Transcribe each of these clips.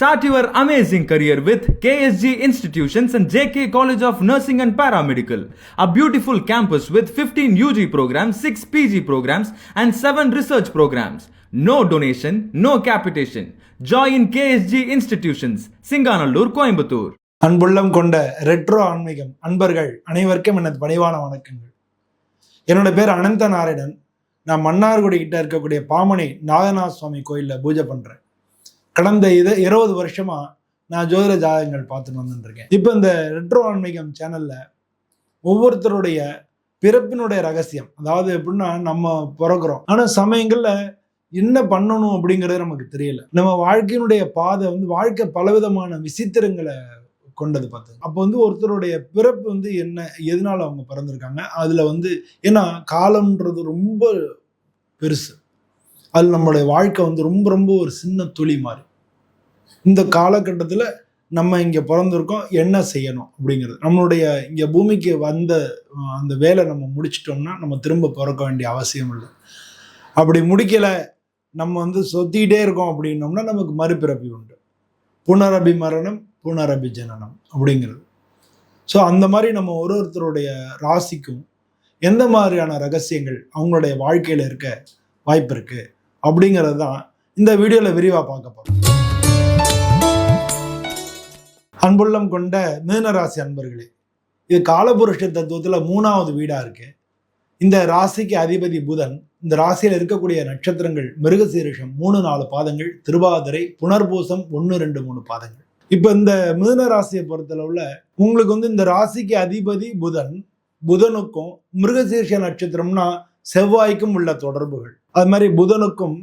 Start your amazing career with KSG Institutions and JK College of Nursing and Paramedical, a beautiful campus with 15 UG programs, 6 PG programs, and 7 research programs. No donation, no capitation. Join KSG Institutions, Singanallur, Coimbatore. அன்புள்ளம் கொண்ட retro ஆன்மீகம் அன்பர்கள் அனைவருக்கும் எனது பணிவான வணக்கங்கள் என்னோட பேர் அனந்த நாராயணன் நான் மன்னார்குடி கிட்ட இருக்கக்கூடிய பாமனை நாகநாத சுவாமி கோயிலில் பூஜை பண்ணுறேன் கடந்த இது இருபது வருஷமா நான் ஜோதிட ஜாதகங்கள் பார்த்துட்டு வந்துருக்கேன் இப்போ இந்த ரெட்ரோ ஆன்மீகம் சேனல்ல ஒவ்வொருத்தருடைய பிறப்பினுடைய ரகசியம் அதாவது எப்படின்னா நம்ம பிறக்கிறோம். ஆனால் சமயங்கள்ல என்ன பண்ணணும் அப்படிங்கிறது நமக்கு தெரியல. நம்ம வாழ்க்கையினுடைய பாதை வந்து வாழ்க்கை பலவிதமான விசித்திரங்களை கொண்டது பார்த்து. அப்போ வந்து ஒருத்தருடைய பிறப்பு வந்து என்ன எதனால அவங்க பிறந்திருக்காங்க அதுல வந்து ஏன்னா காலம்ன்றது ரொம்ப பெருசு. அது நம்மளுடைய வாழ்க்கை வந்து ரொம்ப ரொம்ப ஒரு சின்ன துளி மாதிரி. இந்த காலகட்டத்தில் நம்ம இங்கே பிறந்திருக்கோம் என்ன செய்யணும் அப்படிங்கிறது. நம்மளுடைய இங்கே பூமிக்கு வந்த அந்த வேலை நம்ம முடிச்சிட்டோம்னா நம்ம திரும்ப பிறக்க வேண்டிய அவசியம் இல்லை. அப்படி முடிக்கலை நம்ம வந்து சொத்திக்கிட்டே இருக்கோம் அப்படின்னோம்னா நமக்கு மறுபிறப்பி உண்டு. புனரபி மரணம் புனரபி ஜனனம் அப்படிங்கிறது. ஸோ அந்த மாதிரி நம்ம ஒரு ஒருத்தருடைய ராசிக்கும் எந்த மாதிரியான ரகசியங்கள் அவங்களுடைய வாழ்க்கையில் இருக்க வாய்ப்பு இருக்குது அப்படிங்கிறது தான் இந்த வீடியோவில் விரிவாக பார்க்க போகிறோம் அன்புள்ளம் கொண்ட மீனராசி அன்பர்களே இது காலபுருஷ தத்துவத்தில் மூணாவது வீடாக இருக்கு. இந்த ராசிக்கு அதிபதி புதன் இந்த ராசியில் இருக்கக்கூடிய நட்சத்திரங்கள் மிருகசீரிஷம் மூணு நாலு பாதங்கள் திருவாதிரை புனர்பூசம் ஒன்று ரெண்டு மூணு பாதங்கள். இப்போ இந்த மீன ராசியை உள்ள உங்களுக்கு வந்து இந்த ராசிக்கு அதிபதி புதன் புதனுக்கும் மிருகசீர்ஷ நட்சத்திரம்னா செவ்வாய்க்கும் உள்ள தொடர்புகள். அது மாதிரி புதனுக்கும்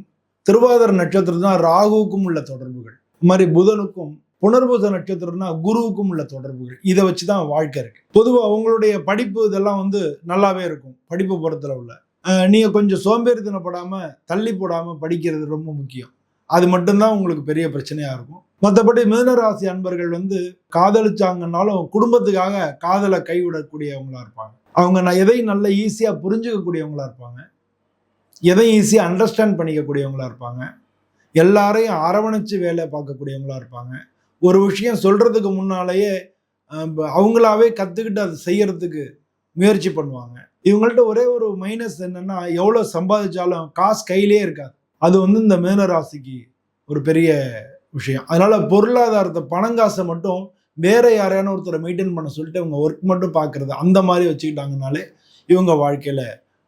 திருவாதிர நட்சத்திரம் தான் ராகுவுக்கும் உள்ள தொடர்புகள். அது மாதிரி புதனுக்கும் புனர்பூச நட்சத்திரம்னா குருவுக்கும் உள்ள தொடர்புகள். இதை வச்சு தான் வாழ்க்கை இருக்கு. பொதுவாக அவங்களுடைய படிப்பு இதெல்லாம் வந்து நல்லாவே இருக்கும். படிப்பு பொறுத்தளவுல உள்ள. நீங்கள் கொஞ்சம் சோம்பேறித்தனப்படாமல் தள்ளி போடாமல் படிக்கிறது ரொம்ப முக்கியம். அது மட்டும்தான் உங்களுக்கு பெரிய பிரச்சனையாக இருக்கும். மற்றபடி மிதனராசி அன்பர்கள் வந்து காதலிச்சாங்கன்னாலும் குடும்பத்துக்காக காதலை கைவிடக்கூடியவங்களா இருப்பாங்க. அவங்க நான் எதையும் நல்ல ஈஸியாக புரிஞ்சுக்கக்கூடியவங்களா இருப்பாங்க. எதையும் ஈஸியாக அண்டர்ஸ்டாண்ட் பண்ணிக்கக்கூடியவங்களா இருப்பாங்க. எல்லாரையும் அரவணைச்சு வேலை பார்க்கக்கூடியவங்களா இருப்பாங்க. ஒரு விஷயம் சொல்கிறதுக்கு முன்னாலேயே அவங்களாவே கற்றுக்கிட்டு அதை செய்கிறதுக்கு முயற்சி பண்ணுவாங்க. இவங்கள்ட்ட ஒரே ஒரு மைனஸ் என்னென்னா எவ்வளோ சம்பாதிச்சாலும் காசு கையிலே இருக்காது. அது வந்து இந்த மேனராசிக்கு ஒரு பெரிய விஷயம். அதனால் பொருளாதாரத்தை பணங்காசை மட்டும் வேற யாரையான ஒருத்தரை மெயின்டைன் பண்ண சொல்லிட்டு இவங்க ஒர்க் மட்டும் பார்க்குறது அந்த மாதிரி வச்சுக்கிட்டாங்கனாலே இவங்க வாழ்க்கையில்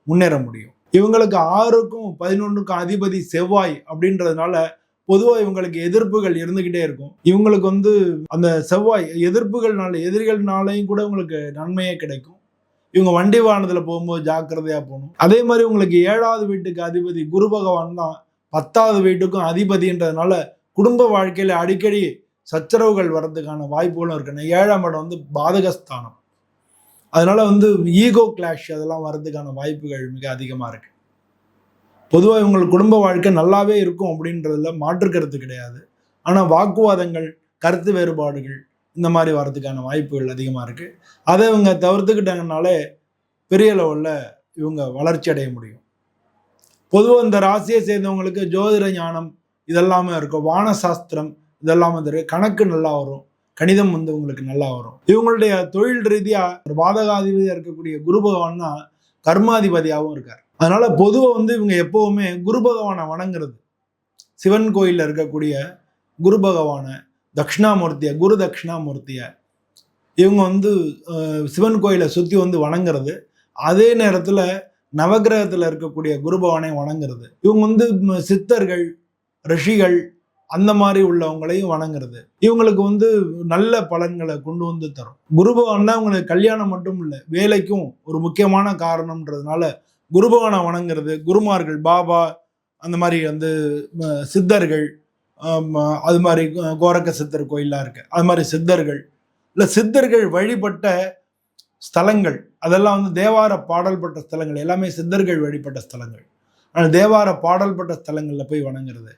முன்னேற முடியும். இவங்களுக்கு ஆறுக்கும் பதினொன்றுக்கும் அதிபதி செவ்வாய் அப்படின்றதுனால பொதுவாக இவங்களுக்கு எதிர்ப்புகள் இருந்துகிட்டே இருக்கும். இவங்களுக்கு வந்து அந்த செவ்வாய் எதிர்ப்புகள்னால எதிரிகள்னாலையும் கூட உங்களுக்கு நன்மையே கிடைக்கும். இவங்க வண்டி வாகனத்தில் போகும்போது ஜாக்கிரதையாக போகணும். அதே மாதிரி உங்களுக்கு ஏழாவது வீட்டுக்கு அதிபதி குரு பகவான் தான் பத்தாவது வீட்டுக்கும் அதிபதின்றதுனால குடும்ப வாழ்க்கையில் அடிக்கடி சச்சரவுகள் வர்றதுக்கான வாய்ப்புகளும் இருக்கணும் ஏழாம் இடம் வந்து பாதகஸ்தானம். அதனால வந்து ஈகோ கிளாஷ் அதெல்லாம் வர்றதுக்கான வாய்ப்புகள் மிக அதிகமாக இருக்குது பொதுவாக இவங்களுக்கு குடும்ப வாழ்க்கை நல்லாவே இருக்கும் அப்படின்றதுல மாற்று கருத்து கிடையாது. ஆனால் வாக்குவாதங்கள் கருத்து வேறுபாடுகள் இந்த மாதிரி வர்றதுக்கான வாய்ப்புகள் அதிகமாக இருக்குது அதை இவங்க தவிர்த்துக்கிட்டாங்கனாலே பெரிய லெவலில் இவங்க வளர்ச்சி அடைய முடியும். பொதுவாக இந்த ராசியை சேர்ந்தவங்களுக்கு ஜோதிட ஞானம் இதெல்லாமே இருக்கும். வானசாஸ்திரம் இதெல்லாமே தெரியும் கணக்கு நல்லா வரும். கணிதம் வந்து உங்களுக்கு நல்லா வரும். இவங்களுடைய தொழில் ரீதியாக ஒரு பாதகாதிபதியாக இருக்கக்கூடிய குரு பகவான் தான் கர்மாதிபதியாகவும் இருக்கார். அதனால பொதுவாக வந்து இவங்க எப்போவுமே குரு பகவானை வணங்குறது. சிவன் கோயிலில் இருக்கக்கூடிய குரு பகவானை தட்சிணாமூர்த்திய குரு தட்சிணாமூர்த்திய இவங்க வந்து சிவன் கோயிலை சுற்றி வந்து வணங்குறது. அதே நேரத்தில் நவக்கிரகத்தில் இருக்கக்கூடிய குரு பகவானை வணங்குறது. இவங்க வந்து சித்தர்கள் ரிஷிகள் அந்த மாதிரி உள்ளவங்களையும் வணங்குறது. இவங்களுக்கு வந்து நல்ல பலன்களை கொண்டு வந்து தரும். குரு பகவான் தான் இவங்களுக்கு கல்யாணம் மட்டும் இல்லை வேலைக்கும் ஒரு முக்கியமான காரணம்ன்றதுனால குருபவனை வணங்குறது குருமார்கள் பாபா அந்த மாதிரி வந்து சித்தர்கள் அது மாதிரி கோ- கோரக்க சித்தர் கோயிலாக இருக்கு. அது மாதிரி சித்தர்கள். இல்லை சித்தர்கள் வழிபட்ட ஸ்தலங்கள். அதெல்லாம் வந்து தேவார பாடல் பட்ட ஸ்தலங்கள். எல்லாமே சித்தர்கள் வழிபட்ட ஸ்தலங்கள். ஆனால் தேவார பாடல் பட்ட ஸ்தலங்களில் போய் வணங்குறது.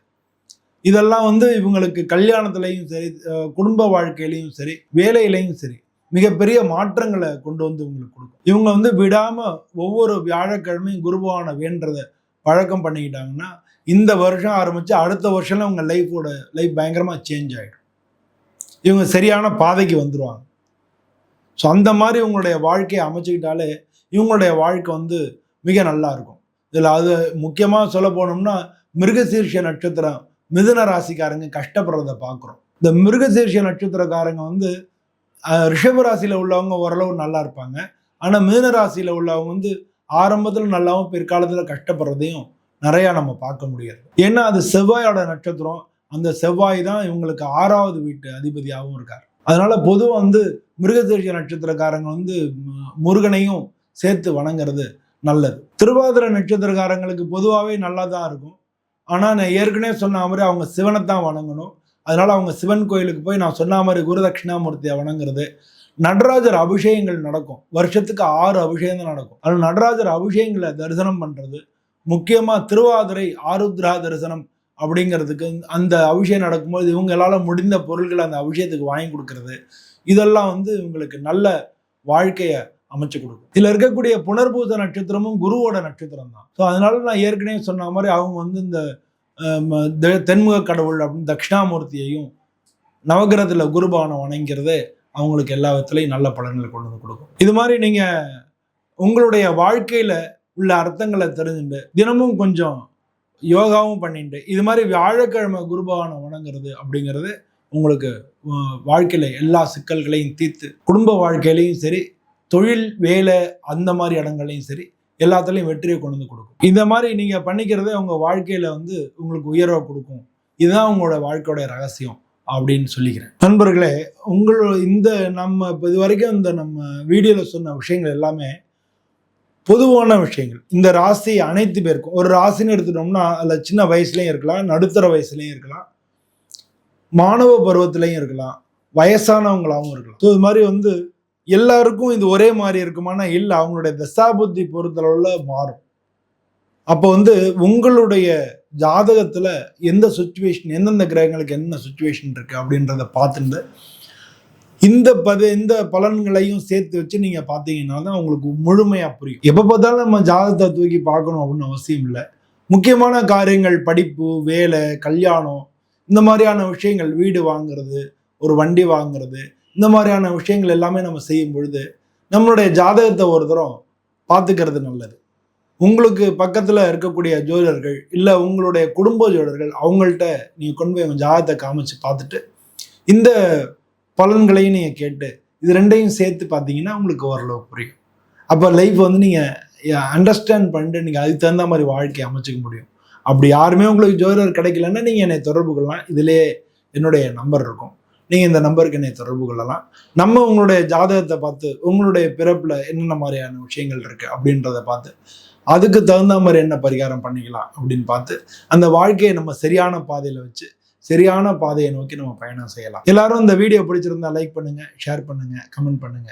இதெல்லாம் வந்து இவங்களுக்கு கல்யாணத்துலையும் சரி குடும்ப வாழ்க்கையிலையும் சரி வேலையிலையும் சரி மிகப்பெரிய மாற்றங்களை கொண்டு வந்து இவங்களுக்கு கொடுக்கும். இவங்க வந்து விடாம ஒவ்வொரு வியாழக்கிழமையும் குருபவான வேண்டதை பழக்கம் பண்ணிக்கிட்டாங்கன்னா இந்த வருஷம் ஆரம்பிச்சு அடுத்த வருஷம்ல உங்க லைஃபோட லைஃப் பயங்கரமா சேஞ்ச் ஆயிடும். இவங்க சரியான பாதைக்கு வந்துடுவாங்க ஸோ அந்த மாதிரி இவங்களுடைய வாழ்க்கையை அமைச்சுக்கிட்டாலே இவங்களுடைய வாழ்க்கை வந்து மிக நல்லா இருக்கும். இதில் அது முக்கியமாக சொல்ல போனோம்னா மிருகசீர்ஷ நட்சத்திரம் மிதுன ராசிக்காரங்க கஷ்டப்படுறத பார்க்குறோம். இந்த மிருகசீர்ஷ நட்சத்திரக்காரங்க வந்து ரிஷப ராசியில் உள்ளவங்க ஓரளவு நல்லா இருப்பாங்க. ஆனால் மிதுன ராசியில் உள்ளவங்க வந்து ஆரம்பத்தில் நல்லாவும் பிற்காலத்தில் கஷ்டப்படுறதையும் நிறையா நம்ம பார்க்க முடியாது. ஏன்னா அது செவ்வாயோட நட்சத்திரம். அந்த செவ்வாய் தான் இவங்களுக்கு ஆறாவது வீட்டு அதிபதியாகவும் இருக்கார். அதனால பொதுவாக வந்து மிருகசீர்ஷ நட்சத்திரக்காரங்க வந்து மு- முருகனையும் சேர்த்து வணங்குறது நல்லது. திருவாதிரை நட்சத்திரக்காரங்களுக்கு பொதுவாகவே நல்லா தான் இருக்கும். ஆனால் நான் ஏற்கனவே சொன்ன மாதிரி அவங்க சிவனை தான் வணங்கணும். அதனால் அவங்க சிவன் கோயிலுக்கு போய் நான் சொன்ன மாதிரி குருதட்சிணாமூர்த்தியை வணங்குறது. நடராஜர் அபிஷேகங்கள் நடக்கும். வருஷத்துக்கு ஆறு அபிஷேகம் தான் நடக்கும். அதில் நடராஜர் அபிஷேகங்களை தரிசனம் பண்ணுறது முக்கியமாக திருவாதிரை ஆருத்ரா தரிசனம் அப்படிங்கிறதுக்கு அந்த அபிஷேகம் நடக்கும்போது இவங்களால் முடிந்த பொருட்களை அந்த அபிஷேகத்துக்கு வாங்கி கொடுக்கறது. இதெல்லாம் வந்து இவங்களுக்கு நல்ல வாழ்க்கையை அமைச்சு கொடுக்கும். இதில் இருக்கக்கூடிய புனர்பூச நட்சத்திரமும் குருவோட நட்சத்திரம் தான் ஸோ அதனால நான் ஏற்கனவே சொன்ன மாதிரி அவங்க வந்து இந்த தென்முக கடவுள் அப்படின்னு தட்சிணாமூர்த்தியையும் நவகிரகத்தில் குருபானை வணங்கிறது அவங்களுக்கு எல்லா விதத்துலையும் நல்ல பலன்களை கொண்டு வந்து கொடுக்கும். இது மாதிரி நீங்க உங்களுடைய வாழ்க்கையில உள்ள அர்த்தங்களை தெரிஞ்சுட்டு தினமும் கொஞ்சம் யோகாவும் பண்ணிட்டு இது மாதிரி வியாழக்கிழமை குருபானை வணங்குறது அப்படிங்கிறது உங்களுக்கு வாழ்க்கையில் வாழ்க்கையில எல்லா சிக்கல்களையும் தீர்த்து குடும்ப வாழ்க்கையிலையும் சரி தொழில் வேலை அந்த மாதிரி இடங்கள்லையும் சரி எல்லாத்துலேயும் வெற்றியை கொண்டு வந்து கொடுக்கும். இந்த மாதிரி நீங்கள் பண்ணிக்கிறதே உங்கள் வாழ்க்கையில் வந்து உங்களுக்கு உயர்வை கொடுக்கும். இதுதான் உங்களோட வாழ்க்கையோட ரகசியம் அப்படின்னு சொல்லிக்கிறேன். நண்பர்களே உங்களோட இந்த நம்ம இப்போ இது வரைக்கும் இந்த நம்ம வீடியோவில் சொன்ன விஷயங்கள் எல்லாமே பொதுவான விஷயங்கள். இந்த ராசி அனைத்து பேருக்கும் ஒரு ராசின்னு எடுத்துட்டோம்னா அதில் சின்ன வயசுலையும் இருக்கலாம் நடுத்தர வயசுலையும் இருக்கலாம் மாணவ பருவத்திலையும் இருக்கலாம் வயசானவங்களாகவும் இருக்கலாம். ஸோ இது மாதிரி வந்து எல்லாருக்கும் இது ஒரே மாதிரி இருக்குமானா இல்லை அவங்களுடைய தசாபுத்தி பொறுத்தளவில் மாறும். அப்போ வந்து உங்களுடைய ஜாதகத்தில் எந்த சுச்சுவேஷன் எந்தெந்த கிரகங்களுக்கு என்ன சுச்சுவேஷன் இருக்கு அப்படின்றத பார்த்துட்டு இந்த பத இந்த பலன்களையும் சேர்த்து வச்சு நீங்க பார்த்தீங்கன்னா தான் உங்களுக்கு முழுமையா புரியும். எப்போ பார்த்தாலும் நம்ம ஜாதகத்தை தூக்கி பார்க்கணும் அப்படின்னு அவசியம் இல்லை. முக்கியமான காரியங்கள் படிப்பு வேலை கல்யாணம் இந்த மாதிரியான விஷயங்கள் வீடு வாங்குறது ஒரு வண்டி வாங்குறது இந்த மாதிரியான விஷயங்கள் எல்லாமே நம்ம செய்யும் பொழுது நம்மளுடைய ஜாதகத்தை ஒரு தரம் பார்த்துக்கிறது நல்லது. உங்களுக்கு பக்கத்தில் இருக்கக்கூடிய ஜோதிடர்கள் இல்லை உங்களுடைய குடும்ப ஜோதிடர்கள் அவங்கள்ட்ட நீங்கள் கொண்டு போய் உங்கள் ஜாதகத்தை காமிச்சு பார்த்துட்டு இந்த பலன்களையும் நீங்கள் கேட்டு இது ரெண்டையும் சேர்த்து பார்த்தீங்கன்னா உங்களுக்கு ஓரளவு புரியும். அப்போ லைஃப் வந்து நீங்கள் அண்டர்ஸ்டாண்ட் பண்ணிட்டு நீங்கள் அதுக்கு தகுந்த மாதிரி வாழ்க்கையை அமைச்சிக்க முடியும். அப்படி யாருமே உங்களுக்கு ஜோதிடர் கிடைக்கலன்னா நீங்கள் என்னை தொடர்பு கொள்ளலாம். இதிலே என்னுடைய நம்பர் இருக்கும். நீங்கள் இந்த நம்பருக்கு என்னை தொடர்பு கொள்ளலாம். நம்ம உங்களுடைய ஜாதகத்தை பார்த்து உங்களுடைய பிறப்பில் என்னென்ன மாதிரியான விஷயங்கள் இருக்குது அப்படின்றத பார்த்து அதுக்கு தகுந்த மாதிரி என்ன பரிகாரம் பண்ணிக்கலாம் அப்படின்னு பார்த்து அந்த வாழ்க்கையை நம்ம சரியான பாதையில் வச்சு சரியான பாதையை நோக்கி நம்ம பயணம் செய்யலாம். எல்லாரும் இந்த வீடியோ பிடிச்சிருந்தா லைக் பண்ணுங்க ஷேர் பண்ணுங்க கமெண்ட் பண்ணுங்க.